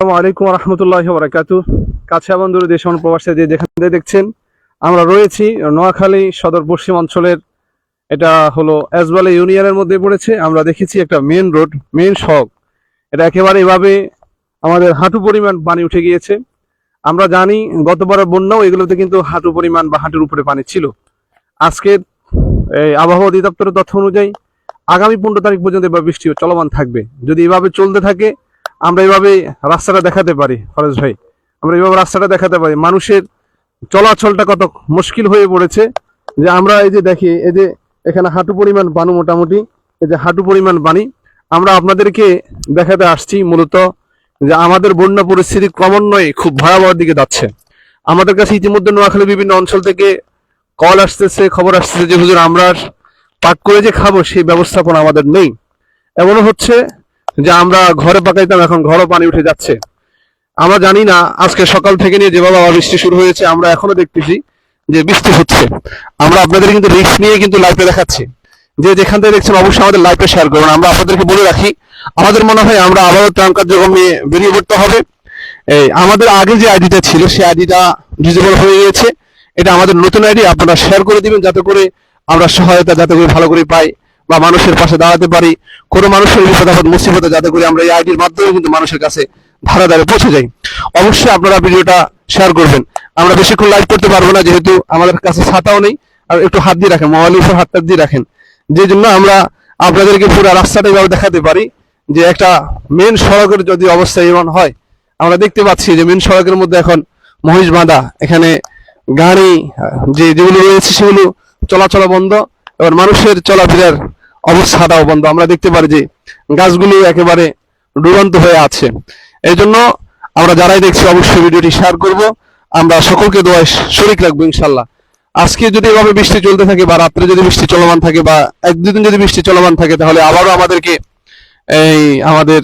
আসসালামু আলাইকুম রহমতুল্লাহ বরাকাতু কাছে এবং দূরে দেশ প্রবাসে যে যেখান থেকে দেখছেন, আমরা রয়েছি নোয়াখালী সদর পশ্চিম অঞ্চলের, এটা হলো এসবালে ইউনিয়নের মধ্যে পড়েছে, আমরা দেখেছি একটা মেন রোড মেন সড়ক। এটা একেবারে এভাবে আমাদের হাঁটু পরিমাণ পানি উঠে গিয়েছে। আমরা জানি গতবারের বন্যাও এগুলোতে কিন্তু হাঁটু পরিমাণ বা হাঁটুর উপরে পানি ছিল। আজকের এই আবহাওয়া অধিদপ্তরের তথ্য অনুযায়ী আগামী পনেরো তারিখ পর্যন্ত এবার বৃষ্টি চলমান থাকবে। যদি এভাবে চলতে থাকে আমরা এভাবে রাস্তাটা দেখাতে পারি, ফরেজ ভাই। আমরা এভাবে রাস্তাটা দেখাতে পারি। মানুষের চলাচলটা কত মুশকিল হয়ে পড়েছে যে আমরা এই যে দেখি, এই যে এখানে হাঁটু পরিমাণ বানু মোটামুটি, এই যে হাঁটু পরিমাণ পানি আমরা আপনাদেরকে দেখাতে আসছি মূলত যে আমাদের বন্যা পরিস্থিতি ক্রমান্বয়ে খুব ভয়াবহ দিকে যাচ্ছে। আমাদের কাছে ইতিমধ্যে নোয়াখালী বিভিন্ন অঞ্চল থেকে কল আসতেছে, খবর আসতেছে যে, হুজুর, আমরা পাক করে যে খাব, সেই ব্যবস্থাপনা আমাদের নেই। এমনও হচ্ছে যে আমরা ঘরে পাকাইতাম, এখন ঘরও পানি উঠে যাচ্ছে। আমরা জানি না, আজকে সকাল থেকে নিয়ে যেভাবে আবার বৃষ্টি শুরু হয়েছে, আমরা এখনও দেখতেছি যে বৃষ্টি হচ্ছে। আমরা আপনাদের কিন্তু রিস্ক নিয়ে কিন্তু লাইভে দেখাচ্ছি। যে যেখান থেকে দেখছেন, অবশ্যই আমাদের লাইভে শেয়ার করবেন আমরা আপনাদেরকে বলে রাখি, আমাদের মনে হয় আমরা আবারও ত্রাণ কার্যক্রম নিয়ে বেরিয়ে পড়তে হবে। এই, আমাদের আগে যে আইডিটা ছিল, সেই আইডিটা ডিজেবল হয়ে গিয়েছে। এটা আমাদের নতুন আইডি, আপনারা শেয়ার করে দিবেন, যাতে করে আমরা সহায়তা যাতে করে ভালো করে পাই। বা মানুষের পাশে দাঁড়াতে পারি, কোনো মানুষের বিপদ আপদ, মুসিবতে যাতে করে আমরা এই আইডির মাধ্যমে কিন্তু মানুষের কাছে ধারা ধারে পৌঁছে যাই। অবশ্যই আপনারা ভিডিওটা শেয়ার করবেন। আমরা বেশিক্ষণ লাইভ করতে পারব না, যেহেতু আমাদের কাছে ছাতাও নেই। আর একটু হাত দিয়ে রাখেন মোবাইলের উপর হাতটা দিয়ে রাখেন। যে জন্য আমরা আপনাদেরকে পুরো রাস্তাটা এভাবে দেখাতে পারি যে একটা মেন সড়কের যদি অবস্থা এমন হয়, আমরা দেখতে পাচ্ছি যে মেন সড়কের মধ্যে এখন মহিষ বাঁধা। এখানে গাড়ি, যে যেগুলো রয়েছে সেগুলো চলাচল বন্ধ। এবার মানুষের চলাফেরার অবস্থাটাও বন্ধ। আমরা দেখতে পারি যে গাছগুলি একেবারে ডুবন্ত হয়ে আছে। এই জন্য আমরা যারাই দেখছি অবশ্যই ভিডিওটি শেয়ার করব। আমরা সকলকে দোয়ায় শরিক রাখব ইনশাল্লাহ আজকে যদি এভাবে বৃষ্টি চলতে থাকে বা রাত্রে যদি বৃষ্টি চলমান থাকে বা এক দুদিন যদি বৃষ্টি চলমান থাকে, তাহলে আবারও আমাদেরকে এই আমাদের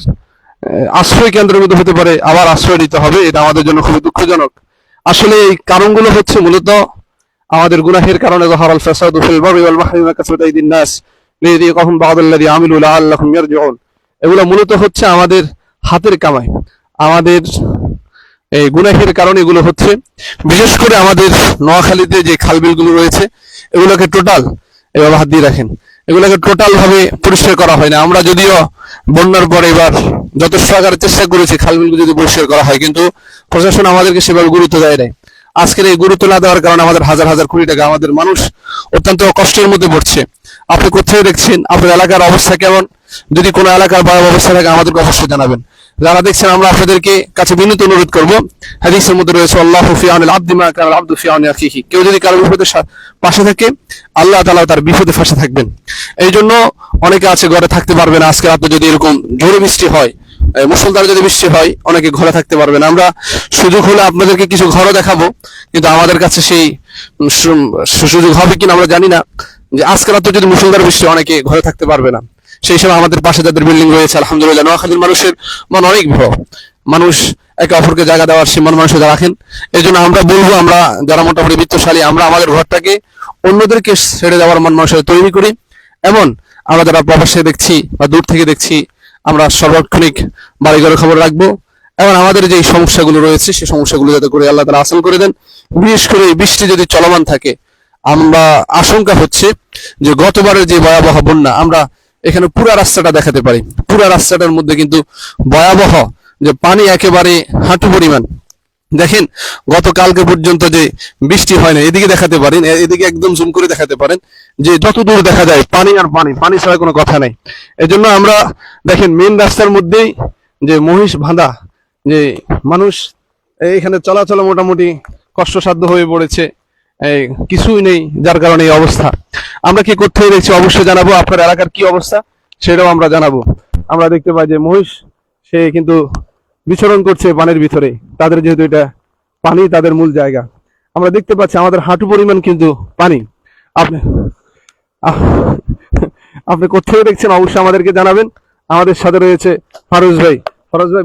আশ্রয় কেন্দ্রের মধ্যে হতে পারে, আবার আশ্রয় নিতে হবে। এটা আমাদের জন্য খুবই দুঃখজনক। আসলে এই কারণগুলো হচ্ছে মূলত আমাদের গুনাহের কারণে যহারাল ফাসাদু ফিল বাররি ওয়াল বাহরি মা কাসাবাত আইদিন নাস। লিয়াযীকাহুম বা'দাল্লাযী আমিলু লাআল্লাহুম ইয়ারজিউন। এগুলো মূলত হচ্ছে আমাদের হাতের কামাই। আমাদের এই গুনাহের কারণে এগুলো হচ্ছে, বিশেষ করে আমাদের নোয়াখালীতে যে খালবিলগুলো রয়েছে, এগুলোকে টোটাল এভাবে হাত দিয়ে রাখেন। এগুলোকে টোটাল ভাবে পরিষ্কার করা হয় না। আমরা যদিও বন্যার পরে এবার যথেষ্ট আকারে চেষ্টা করেছি খালবিলগুলো যদি পরিষ্কার করা হয়, কিন্তু প্রশাসন আমাদেরকে সেভাবে গুরুত্ব দেয় নাই। আজকের এই গুরুত্ব না দেওয়ার কারণে আমাদের হাজার হাজার কোটি টাকা আমাদের মানুষ অত্যন্ত কষ্টের মধ্যে পড়ছে। আপনি কোথায় দেখছেন? আপনার এলাকার অবস্থা কেমন? যদি কোনো এলাকার ভয়াবহ অবস্থা থাকে, আমাদেরকে অবশ্যই জানাবেন। যারা দেখছেন, আমরা আপনাদেরকে কাছে বিনীত অনুরোধ করব। হাদিসের মধ্যে রয়েছে, আল্লাহ ফিয়ানুল আব্দি মা কানাল আব্দু আখিহি। কেউ যদি কারও বিপদে সা- পাশে থাকে, আল্লাহ তাআলা তার বিপদে পাশে থাকবেন। এই জন্য অনেকে আছে, ঘরে থাকতে পারবে না। আজকে রাতে যদি এরকম জোরে বৃষ্টি হয় মুসলধারে যদি বৃষ্টি হয়, অনেকে ঘরে থাকতে পারবে না। আমরা সুযোগ হলে আপনাদেরকে কিছু ঘরও দেখাবো, কিন্তু আমাদের কাছে সেই সুযোগ হবে কিনা আমরা জানি না। যে আজকে রাতে যদি মুসলধারে বৃষ্টি অনেকে ঘরে থাকতে পারবে না। সেই সময় আমাদের পাশে যাদের বিল্ডিং রয়েছে, আলহামদুলিল্লাহ, নোয়াখালীর মানুষের মন অনেক বড় মানুষ একে অপরকে জায়গা দেওয়ার সীমান মন মানুষের রাখেন। এই জন্য আমরা বলব, আমরা যারা মোটামুটি বৃত্তশালী, আমরা আমাদের ঘরটাকে অন্যদেরকে ছেড়ে দেওয়ার মন মানুষের তৈরি করি। এমন আমরা যারা প্রবাসে দেখছি বা দূর থেকে দেখছি আমরা সর্বাক্ষণিক বাড়িঘরের খবর রাখব। এবং আমাদের যে সমস্যাগুলো রয়েছে, সেই সমস্যাগুলো যাতে করে আল্লাহ তারা আসান করে দেন। বিশেষ করে বৃষ্টি যদি চলমান থাকে, আমরা আশঙ্কা হচ্ছে যে গতবারের যে ভয়াবহ বন্যা, আমরা এখানে পুরা রাস্তাটা দেখাতে পারি। পুরা রাস্তাটার মধ্যে কিন্তু ভয়াবহ যে পানি একেবারে হাঁটু পরিমাণ দেখেন, গতকালকে পর্যন্ত যে বৃষ্টি হয় না, এদিকে দেখাতে পারেন এদিকে একদম জুম করে দেখাতে পারেন যে যত দূর দেখা যায়, পানি আর পানি পানি ছাড়া কোনো কথা নাই। এজন্য আমরা দেখেন মেন রাস্তার মধ্যেই যে মহিষ বাঁধা, যে মানুষ এইখানে চলাচল মোটামুটি কষ্টসাধ্য হয়ে পড়েছে কিছুই নেই যার কারণে এই অবস্থা। আমরা কি করতে দেখছি অবশ্যই জানাব, আপনার এলাকার কি অবস্থা সেটাও আমরা জানাব। আমরা দেখতে পাই যে মহিষ, সে কিন্তু বিচরণ করছে পানির ভিতরে। তাদের যেহেতু এটা পানি, তাদের মূল জায়গা। আমরা দেখতে পাচ্ছি আমাদের হাঁটু পরিমাণ কিন্তু পানি। আপনি আপনি কোথায় দেখছেন? অবশ্যই আমাদেরকে জানাবেন। আমাদের সাথে রয়েছে ফারুজ ভাই। ফারুজ ভাই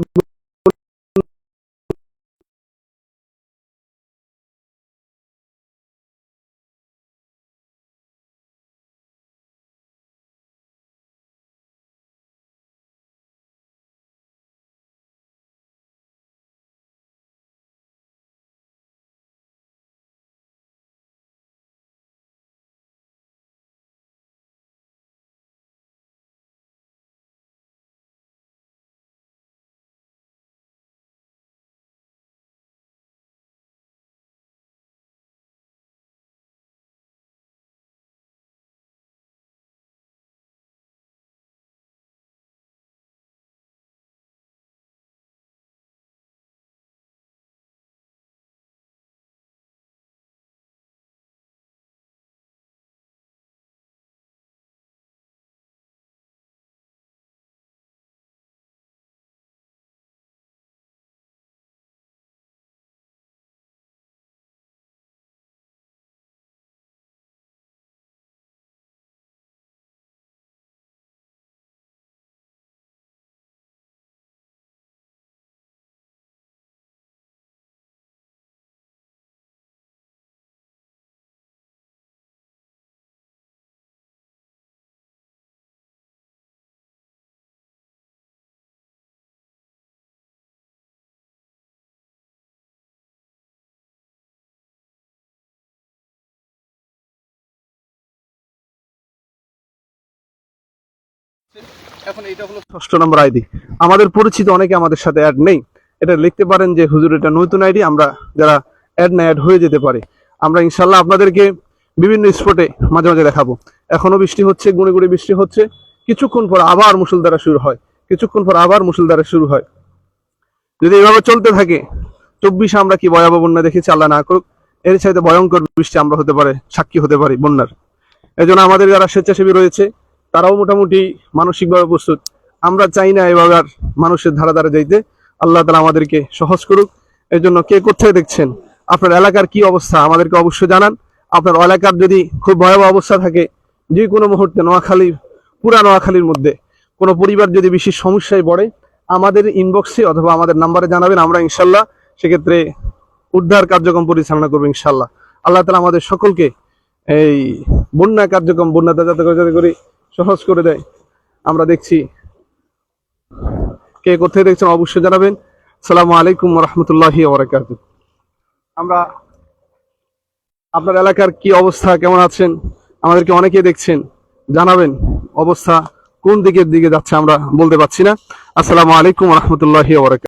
আমাদের পরিচিত অনেকে আমাদের সাথে অ্যাড নেই। এটা লিখতে পারেন যে, হুজুর, এটা নতুন আইডি, আমরা যারা অ্যাড না অ্যাড হয়ে যেতে পারে, আমরা ইনশাল্লাহ আপনাদেরকে বিভিন্ন স্পটে মাঝে মাঝে দেখাবো। বৃষ্টি হচ্ছে বৃষ্টি হচ্ছে। কিছুক্ষণ পর আবার মুসুলধারা শুরু হয়। কিছুক্ষণ পর আবার মুসুলধারা শুরু হয়। যদি এভাবে চলতে থাকে, চব্বিশে আমরা কি ভয়াবহ বন্যা দেখেছি? আল্লাহ না করুক। এর চাইতে ভয়ঙ্কর বৃষ্টি আমরা হতে পারে, সাক্ষী হতে পারি বন্যার। এই জন্য আমাদের যারা স্বেচ্ছাসেবী রয়েছে তারাও মোটামুটি মানসিকভাবে প্রস্তুত। আমরা চাই না এভাবে আর মানুষের ধারা ধারে যাইতে। আল্লাহ তালা আমাদেরকে সহজ করুক। এই জন্য কে কোথায় দেখছেন? আপনার এলাকার কি অবস্থা? আমাদেরকে অবশ্যই জানান। আপনার এলাকার যদি খুব ভয়াবহ অবস্থা থাকে, যে কোনো মুহূর্তে নোয়াখালী, পুরা নোয়াখালীর মধ্যে কোনো পরিবার যদি বেশি সমস্যায় পড়ে, আমাদের ইনবক্সে অথবা আমাদের নাম্বারে জানাবেন, আমরা ইনশাল্লাহ সেক্ষেত্রে উদ্ধার কার্যক্রম পরিচালনা করব ইনশাল্লাহ। আল্লাহ তালা আমাদের সকলকে এই বন্যা কার্যক্রম বন্যাটা যাতে করে যাতে করে সহজ করে দেয়। আমরা দেখছি কে কোথায় দেখছেন অবশ্যই জানাবেন। সালামু আলাইকুম রহমতুল্লাহি আমরা আপনার এলাকার কি অবস্থা, কেমন আছেন, আমাদেরকে অনেকে দেখছেন, জানাবেন অবস্থা কোন দিকের দিকে যাচ্ছে আমরা বলতে পারছি না। আসসালামু আলাইকুম রহমতুল্লাহি ওবরাকাতু।